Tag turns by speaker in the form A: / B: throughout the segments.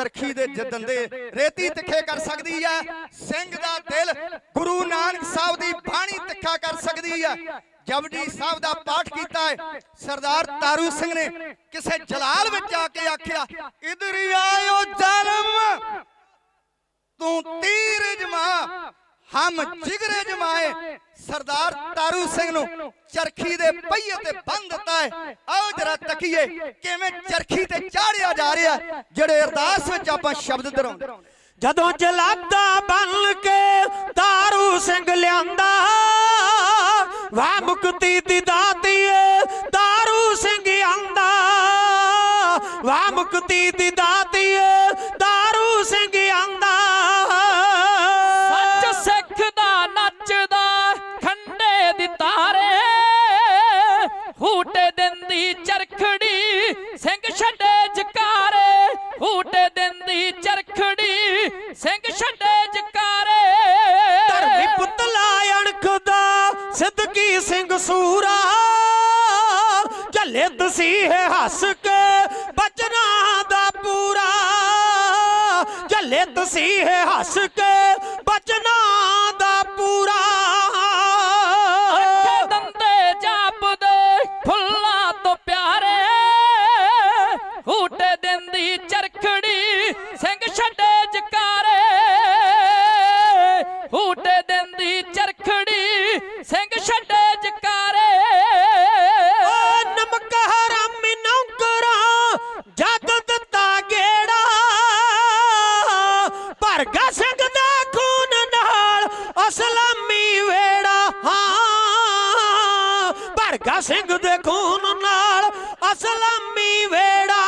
A: ਚਰਖੀ ਦੇ ਜਦੰਦੇ ਰੇਤੀ ਤਿੱਖੇ ਕਰ ਸਕਦੀ ਹੈ ਸਿੰਘ ਦਾ ਦਿਲ ਗੁਰੂ ਨਾਨਕ ਸਾਹਿਬ ਦੀ ਬਾਣੀ ਤਿੱਖਾ ਕਰ ਸਕਦੀ ਹੈ ਜਪਜੀ ਸਾਹਿਬ ਦਾ ਪਾਠ ਕੀਤਾ ਹੈ ਸਰਦਾਰ ਤਾਰੂ ਸਿੰਘ ਨੇ ਕਿਸੇ ਜਲਾਲ ਵਿੱਚ ਆ ਕੇ ਆਖਿਆ ਇਧਰ ਆਇਓ ਜਨਮ। ਤੂੰ ਹਮ ਜਿਗਰੇ ਜਮਾਏ। ਸਰਦਾਰ ਤਾਰੂ ਸਿੰਘ ਨੂੰ ਚਰਖੀ ਦੇ ਪਹੀਏ ਤੇ ਬੰਨ ਦਿੱਤਾ ਹੈ। ਆਓ ਜਰਾ ਤੱਕੀਏ ਕਿਵੇਂ ਚਰਖੀ ਤੇ ਚਾੜਿਆ ਜਾ ਰਿਹਾ। ਜਿਹੜੇ ਅਰਦਾਸ ਵਿੱਚ ਆਪਾਂ ਸ਼ਬਦ ਦਰਾਉਂਦੇ
B: ਜਦੋਂ ਜਲਾਦਾ ਬਣ ਕੇ ਤਾਰੂ ਸਿੰਘ ਲਿਆਂਦਾ। ਵਾਹ ਮੁਕਤੀ ਦੀ ਦਾਤੀਏ। ਤਾਰੂ ਸਿੰਘ ਆਂਦਾ। ਵਾਹ ਮੁਕਤੀ ਦੀ
C: ਛੱਡੇ ਜਕਾਰੇ।
B: ਧਰਮੀ ਪੁੱਤਲਾ ਅਣਖ ਦਾ ਸਿੱਧਕੀ ਸਿੰਘ ਸੂਰਾ। ਝੱਲੇ ਤਸੀਹੇ ਹੱਸ ਕੇ ਬਚਨਾ ਦਾ ਪੂਰਾ। ਝੱਲੇ ਤਸੀਹੇ ਹੱਸ ਕੇ ਬਚਨਾ ਦਾ ਪੂਰਾ।
C: ਦੰਦੇ ਜਾਪਦੇ ਫੁੱਲਾਂ ਤੋਂ ਪਿਆਰੇ। ਹੂਟੇ ਦਿੰਦੀ ਚਰਖੜੀ ਸਿੰਘ ਛੱਡੇ
B: ਭਰਗਾ ਸਿੰਘ ਦਾ ਖੂਨ ਨਾਲ। ਅਸਲਾਮੀ ਵੇੜਾ ਹਾਂ। ਭਰਗਾ ਸਿੰਘ ਦੇ ਖੂਨ ਨਾਲ। ਅਸਲਾਮੀ ਵੇੜਾ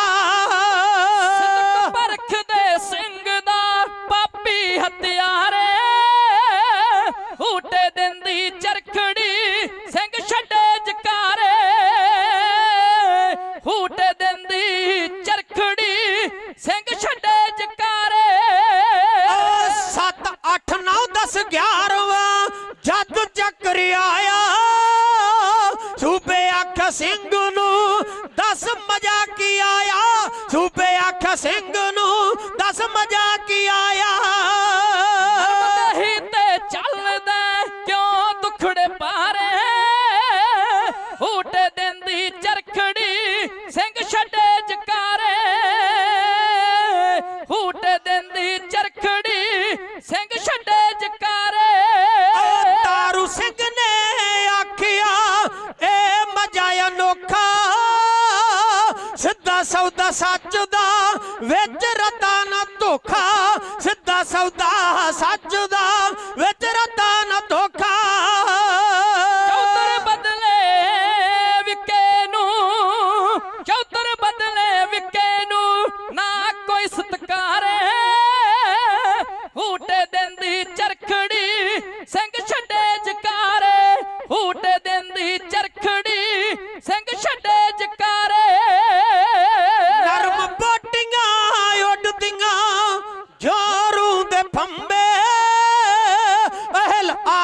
C: ਪਰਖ ਦੇ ਸਿੰਘ ਦਾ ਪਾਪੀ ਹਥਿਆਰੇ ਹੂਟੇ ਦਿੰਦੀ ਚਰਖੜੀ ਸਿੰਘ ਛੱਡੇ ਜਕਾਰੇ। ਹੂਟੇ ਦਿੰਦੀ ਚਰਖੜੀ ਸਿੰਘ
B: ਸੂਬੇ ਸਿੰਘ ਨੂੰ ਦਸ ਮਜ਼ਾ ਕੀ ਆਇਆ? ਸੂਬੇ ਅੱਖ ਸਿੰਘ ਨੂੰ ਦਸ ਮਜ਼ਾ ਕੀ ਆਇਆ? ਸੱਚ ਦਾ ਵਿੱਚ ਰਤਾ ਨਾ ਧੋਖਾ ਸਿੱਧਾ ਸੌਦਾ ਸੱਚ ਦਾ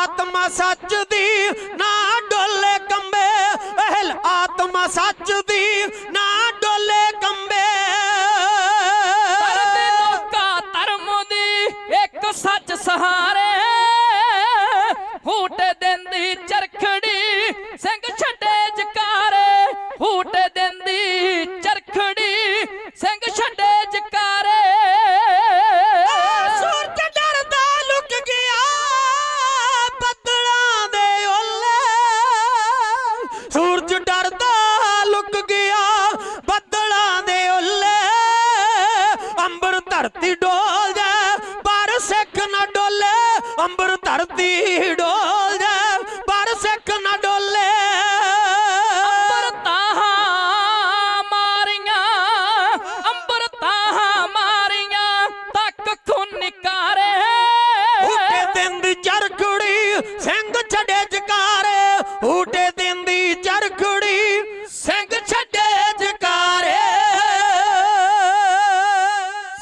B: ਆਤਮਾ ਸੱਚ ਦੀ ਨਾ ਡੋਲੇ ਕੰਬੇ। ਅਹਲ ਆਤਮਾ ਸੱਚ ਧਰਤੀ ਡੋਲ ਜਾ ਪਰ ਸਿੱਖ ਨਾ ਡੋਲੇ ਅੰਬਰ ਧਰਤੀ ਡੋਲ ਜਾ ਪਰ ਸਿੱਖ ਨਾ ਡੋਲੇ।
C: ਅੰਬਰ ਤਾਹਾਂ ਮਾਰੀਆਂ ਅੰਬਰ ਤਾਹਾਂ ਮਾਰੀਆਂ ਤੱਕ ਖੂਨ ਨਿਕਾਰੇ।
B: ਉੱਤੇ ਦਿਨ ਦੀ ਚਰਖੜੀ ਸਿੰਘ ਛੜੇ ਜਕਾਰੇ ਉੱਠ